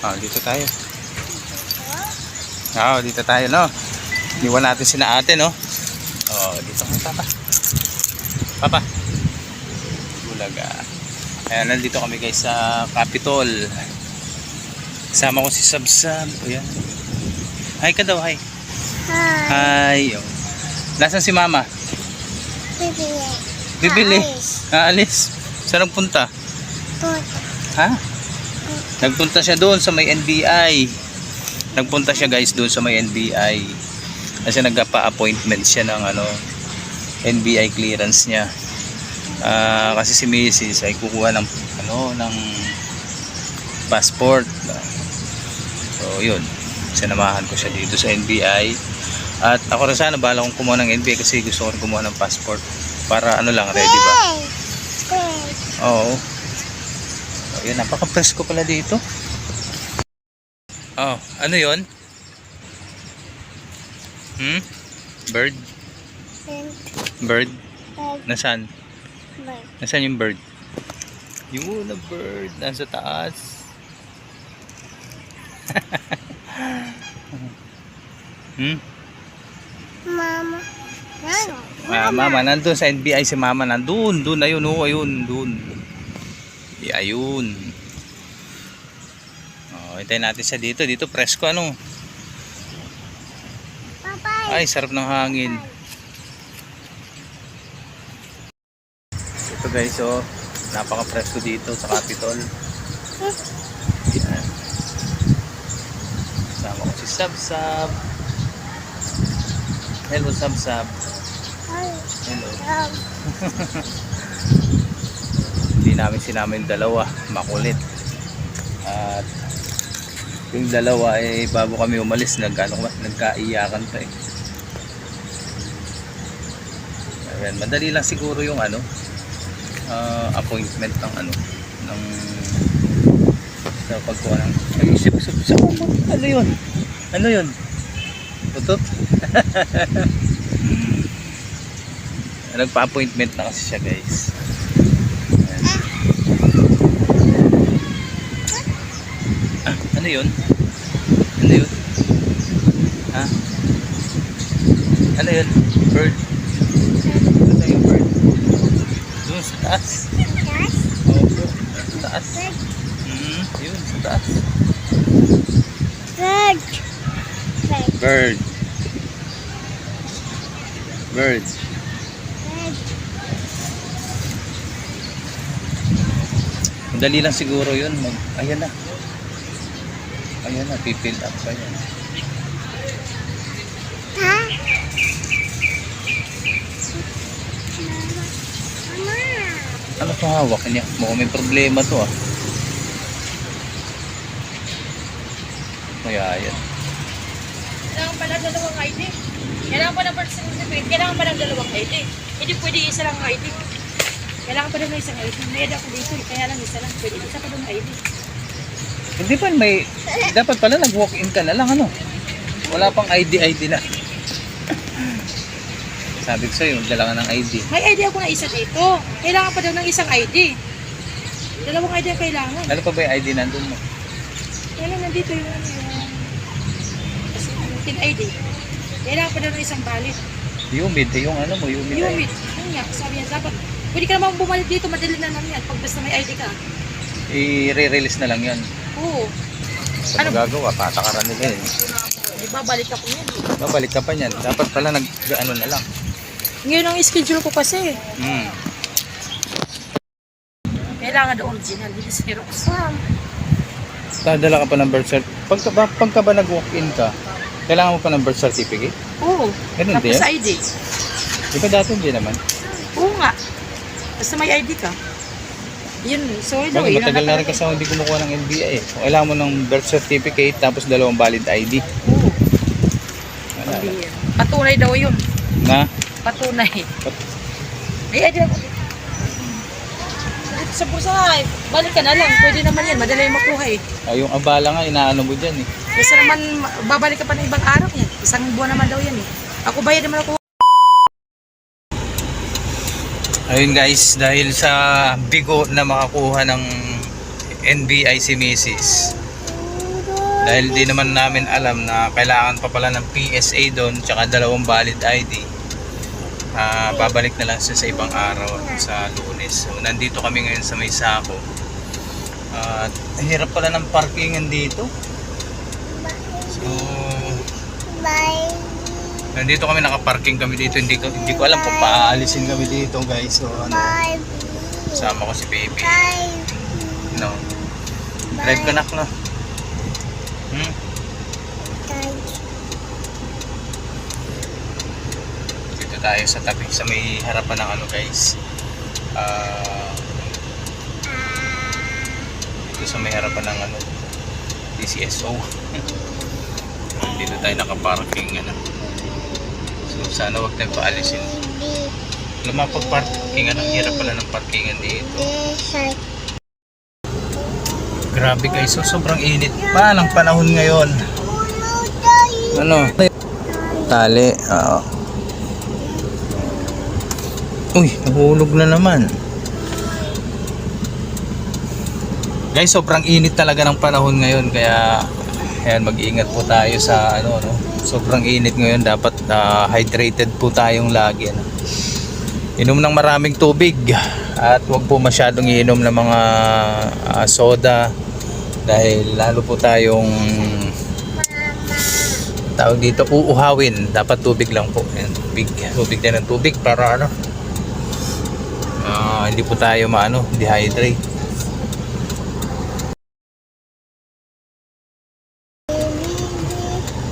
Ah, dito tayo. Ah, dito tayo, no? Iwan natin sina ate, no? Oh, dito ka, papa. Papa. Bulaga. Ayan, nandito kami guys sa Capitol. Kasama ko si Sabsab. Ayan. Hi ka daw, hi. Hi. Hi. Oh. Nasaan si mama? Bibili. Bibili. Aalis. Aalis. Saan nagpunta? Puto. Ha? Nagpunta siya doon sa may NBI. Nagpunta siya guys doon sa may NBI. Kasi nagpa-appointment siya ng ano NBI clearance niya. Ah, kasi si Mrs. ay kukuha ng ano ng passport. So, yun. Sinamahan ko siya dito sa NBI. At ako rin sana bala kong kumuha ng NBI kasi gusto ko rin kumuha ng passport para ano lang ready ba? Oo. Oh, yun, napaka-presko pala dito. Oh, ano yon? Hmm? Bird? Bird? Nasaan? Bird. Nasaan yung bird? Yung na bird. Nasa taas. hmm? Mama. Mama. Ah, mama, nandun sa NBI si mama. Nandun, dun, ayun, oh, ayun, dun. Yeah, ayun. Oh, hintayin natin siya dito. Dito, presko, ano? Ay, sarap ng hangin. Ito guys, oh. Napaka-presko dito sa Capitol. Yan. Sama ko si Sab Sab. Hello, Sab Sab. Hi. Hello. Hindi namin sinama yung dalawa. Makulit. At yung dalawa eh bago kami umalis nag ano, nagkaiyakan pa eh. Ayan, madali lang siguro yung ano ah, appointment ng ano ng sa pagkuha ng ay isip isip isip ano yun ano yun utot nagpa-appointment na kasi siya guys Ayan. ah, ano yun ano yun ha ano yun bird ano yung bird doon sa taas yes. opo sa taas Bird. hmm, yun sa taas Bird. Bird. bird bird. Madali lang siguro yun. Mag, ayan na. Ayan na, pipill up pa yan. Ha? Mama. Ano to hawak niya? Mukhang may problema to ah. Kaya yan. Kailangan pala dalawang ID. Kailangan pa ng birth certificate. Kailangan pa ng dalawang ID. Hindi pwede isa lang ID. Kailangan pa ng isang ID. May ako dito. eh. Kaya lang isa lang. Pwede isa pa ng ID. Hindi pa may... Dapat pala nag-walk-in ka na lang ano. Wala pang ID-ID na. Sabi ko sa'yo, dala ka ng ID. May ID ako na isa dito. Kailangan pa daw ng isang ID. Dalawang ID ang kailangan. Ano pa ba yung ID nandun mo? Lang nandito yung ano yung... Kasi yung tin ID. Kailangan pa daw ng isang valid. Humid, yung ano mo, humid. Yung ID. with. Yun nga. Sabi niya dapat. Pwede ka naman bumalik dito. Madali na naman yan. Pag basta may ID ka. I-re-release na lang yan. Oo. Sa Ano? magagawa, patakaran nila eh. Di ba balik ako yan. Babalik ka pa niyan. Dapat pala nag... ano na lang. Ngayon ang schedule ko kasi. Hmm. Kailangan na original, hindi Xerox. Mom. Dadala ka pa ng birth certificate. Pagka ba, pagka ba nag-walk-in ka, kailangan mo pa ng birth certificate? Oo. Ganun din? Tapos ID. Di ba dati hindi naman? Oo nga. Basta may ID ka. Yun, so ito Bakit matagal na rin kasi ako hindi kumukuha ng NBI eh. Kung kailangan mo ng birth certificate tapos dalawang valid ID. Oo. Wala. Patunay daw yun. Na? Patunay. Pat- May ID ako. Dito sa pusa, eh. balik ka na lang. Pwede naman yan. Madali yung makuha eh. Ah, yung abala nga, inaano mo dyan eh. Kasi naman, ma- babalik ka pa ng ibang araw yan. Isang buwan naman daw yan eh. Ako bayad naman ako. Ayun guys, dahil sa bigo na makakuha ng NBI si Mrs. Dahil di naman namin alam na kailangan pa pala ng PSA doon tsaka dalawang valid ID. Ah, babalik na lang siya sa ibang araw sa lunes. Nandito kami ngayon sa may sako. At hirap pala ng parkingan dito. So. Nandito kami nakaparking kami dito. Hindi ko hindi ko alam kung paaalisin kami dito, guys. So, ano, kasama ko si baby. No. Drive ka nak no. Hmm? Dito tayo sa tabi sa may harapan ng ano guys. Ah dito sa may harapan ng ano DCSO. dito tayo nakaparking ano. So sana wag tayong paalisin. Lumapag parking ano, ang hirap pala ng parkingan dito. Grabe guys, so sobrang init pa ng panahon ngayon. Ano? Tali, oo. Uy, nahulog na naman. Guys, sobrang init talaga ng panahon ngayon kaya ayan, mag-iingat po tayo sa ano no. Sobrang init ngayon, dapat ah, hydrated po tayong lagi ano. Inom ng maraming tubig. At huwag po masyadong iinom ng mga ah, soda. Dahil lalo po tayong tawag dito uuhawin. Dapat tubig lang po. Ayan, tubig. Tubig din ng tubig para ano ah, hindi po tayo maano dehydrate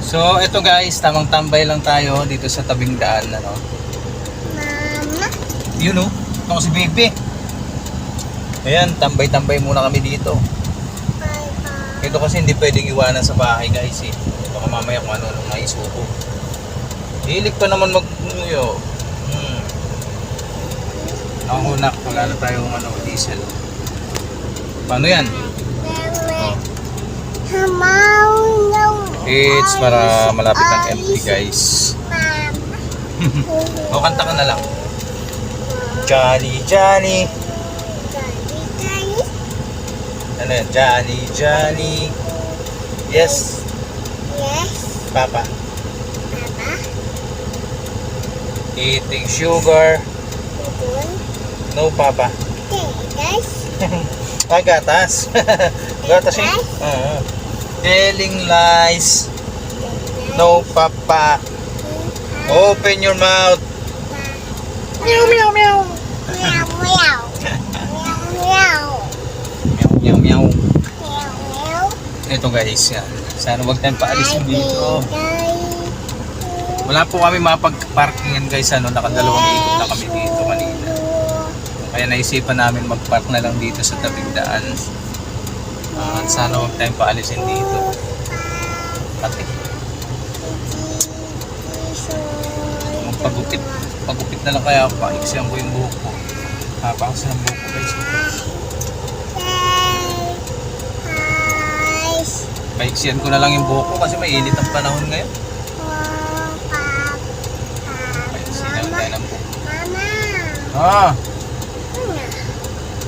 so eto guys tamang tambay lang tayo dito sa tabing daan ano? Mama. yun oh ako si baby ayan tambay tambay muna kami dito. Bye bye. ito kasi hindi pwedeng iwanan sa bahay guys eh. Baka mamaya kung ano nung maisuko hilig pa naman magmuyo hmm. ang unak wala na tayong ano diesel. Paano yan? Oh. It's para malapit ng empty guys. O kanta ka na lang. Johnny Johnny. Daddy, daddy. ano yan? Johnny Johnny. Yes. Yes, Papa. Papa. eating sugar. No Papa. Okay, guys. Ah, gatas. gatas eh. Oo. Telling lies. No, papa. Open your mouth. Meow, meow, meow. Meow, meow. Meow, Meow, meow. meow, meow. Meow, meow. Ito guys, yan. Sana wag tayong paalisin dito. Wala po kami mapag-parkingan guys. Ano, nakadalawang ikot na kami dito kanina. Kaya naisipan namin mag-park na lang dito sa tabing daan. At sana wag tayong paalisin dito. Pati, magpagupit. Pagupit na lang kaya ako. Paiksiyan ko yung buhok ko. Napakasa ng buhok ko guys. Paiksiyan ko na lang yung buhok ko kasi mainit ang panahon ngayon. Paiksiyan lang tayo ng buhok. Mama. Ah!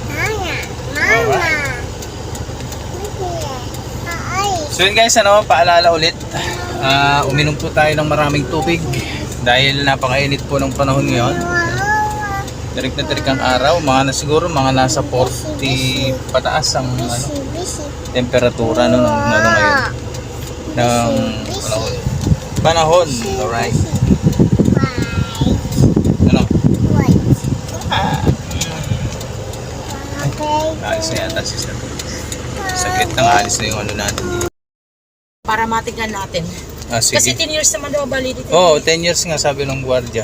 Mama. Mama. Ay. So yun guys, ano, paalala ulit. Ah, uminom po tayo ng maraming tubig dahil napakainit po ng panahon ngayon. Tarik na tarik ang araw, mga na siguro mga nasa 40 pataas ang ano, temperatura no, ng ano ngayon. Ng panahon. Panahon, alright. Ano? Ah, alis na yata sister. Saglit lang alis na yung ano natin. Para matignan natin. Ah, Kasi sige. 10 years naman daw validity. Oo, oh, 10 years nga sabi ng gwardiya.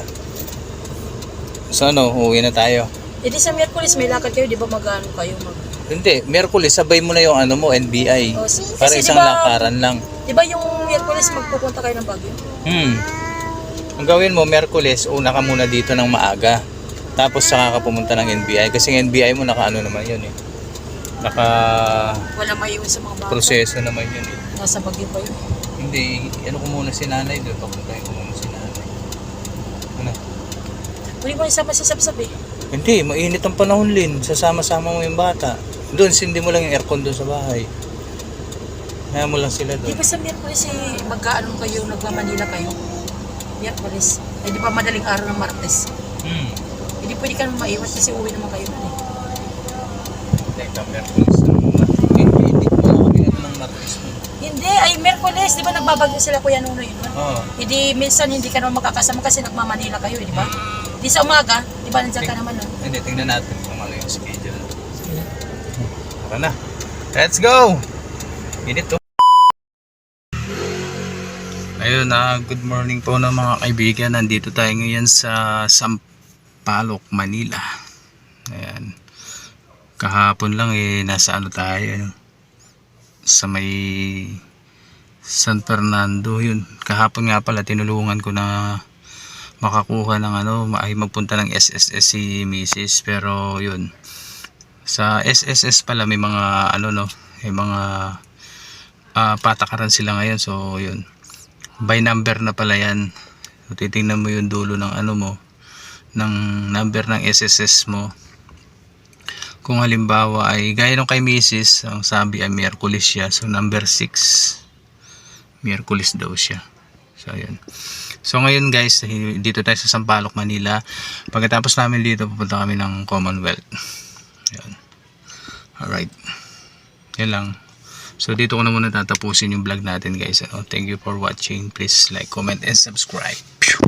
So ano, uwi na tayo. E di sa Miyerkules may lakad kayo, di ba mag-ano kayo? Mag... Hindi, Merkulis, sabay mo na yung ano mo, NBI. Oh, si- Para kasi isang diba- lakaran lang. Di ba yung Miyerkules magpupunta kayo ng Baguio? Hmm. Ang gawin mo, Merkulis, una ka muna dito ng maaga. Tapos saka ka pumunta ng NBI. Kasi ang NBI mo, naka ano naman yun eh. Naka Wala maiwan sa mga bata. proseso naman yun eh. Nasa Baguio pa yun. Hindi, ano ko muna si nanay doon. Papuntahin ko muna si nanay. Ano? Hindi mo isama si Sapsap eh. Hindi, mainit ang panahon, Lin. Sasama-sama mo yung bata. Doon, sindi mo lang yung aircon doon sa bahay. Kaya mo lang sila Di doon. ba sa Miyerkules eh, magkaano kayo, nagmamanila kayo? Miyerkules. Eh di ba madaling araw ng Martes? Hmm. Hindi pwede ka maiwan kasi uwi naman kayo nun eh. Teka, Merkulis ng. Hindi, ko kami ano ng Martes. Hindi, ay Miyerkules. Di ba nagbabagyo sila Kuya Nunoy nun? Oo. Hindi, minsan hindi ka naman makakasama kasi nagmamanila kayo, eh, di ba? Di sa umaga, di ba nandiyan ka naman nun? Hindi, tingnan natin kung ano yung schedule. Tara na. Let's go! Init to. Ayun na, good morning po ng mga kaibigan. Nandito tayo ngayon sa Sampaloc, Manila. Ayan. Kahapon lang eh, nasa ano tayo. Sa may San Fernando yun. Kahapon nga pala tinulungan ko na makakuha ng ano, ay magpunta ng SSS si Mrs. Pero yun, sa SSS pala may mga ano no, may mga ah, patakaran sila ngayon. So yun, by number na pala yan. So, titingnan mo yung dulo ng ano mo, ng number ng SSS mo. Kung halimbawa ay gaya nung kay Mrs. Ang sabi ay Miyerkules siya. So number 6 Miyerkules daw siya. So ayun. So ngayon guys, dito tayo sa Sampaloc, Manila. Pagkatapos namin dito, pupunta kami ng Commonwealth. Ayun. Alright. Yan lang. So dito ko na muna tatapusin yung vlog natin guys. Ano? Thank you for watching. Please like, comment, and subscribe. Pew!